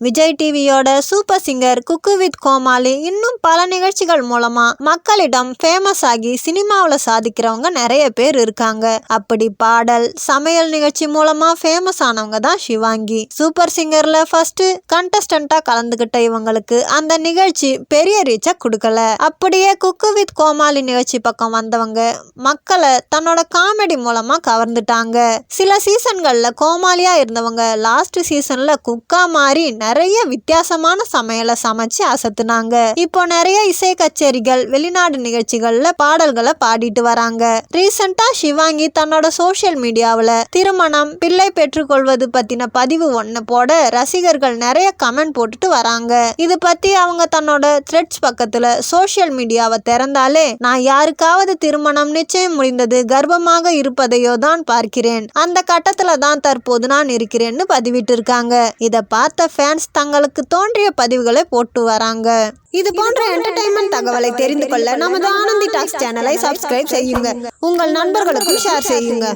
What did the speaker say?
Vijay டிவியோட super singer cook with Comali இன்னும் பல நிகழ்ச்சிகள் மூலமா மக்களிடம் ஃபேமஸ் ஆகி சினிமாவில் சாதிக்கிறவங்க நிறைய பேர் இருக்காங்க. அப்படி பாடல் சமையல் நிகழ்ச்சி மூலமா ஃபேமஸ் ஆனவங்க தான் சிவாங்கி. சூப்பர் சிங்கர்ல ஃபர்ஸ்ட் கண்டஸ்டண்டா கலந்துகிட்ட இவங்களுக்கு அந்த நிகழ்ச்சி பெரிய ரீச்சை கொடுக்கல. அப்படியே குக்கு வித் கோமாளி நிகழ்ச்சி பக்கம் வந்தவங்க மக்களை தன்னோட காமெடி மூலமா கவர்ந்துட்டாங்க. சில சீசன்கள்ல கோமாளியா இருந்தவங்க லாஸ்ட் சீசன்ல குக்கா மாறி நிறைய வித்தியாசமான சமையலை சமைச்சு அசத்துனாங்க. இப்போ நிறைய இசை கச்சேரிகள் வெளிநாடு நிகழ்ச்சிகள்ல பாடல்களை பாடிட்டு வராங்க. ரீசெண்டா சிவாங்கி தன்னோட சோஷியல் மீடியாவில் திருமணம் பிள்ளை பெற்றுக்கொள்வது பத்தின பதிவு ஒன்று போட ரசிகர்கள் நிறைய கமெண்ட் போட்டுட்டு வராங்க. இது பத்தி அவங்க தன்னோட த்ரெட்ஸ் பக்கத்துல சோஷியல் மீடியாவை திறந்தாலே நான் யாருக்காவது திருமணம் நிச்சயம் முடிந்தது கர்ப்பமாக இருப்பதையோ தான் பார்க்கிறேன். அந்த கட்டத்துல தான் தற்போது நான் இருக்கிறேன்னு பதிவிட்டு இருக்காங்க இதை பார்த்த ஃபேன் ஃபேன்ஸ் தங்களுக்கு தோன்றிய பதிவுகளை போட்டு வராங்க. இது போன்ற என்டர்டைன்மெண்ட் தகவலை தெரிந்து கொள்ள நமது ஆனந்தி டாக்ஸ் சேனலை சப்ஸ்கிரைப் செய்யுங்க. உங்கள் நண்பர்களுக்கும் ஷேர் செய்யுங்க.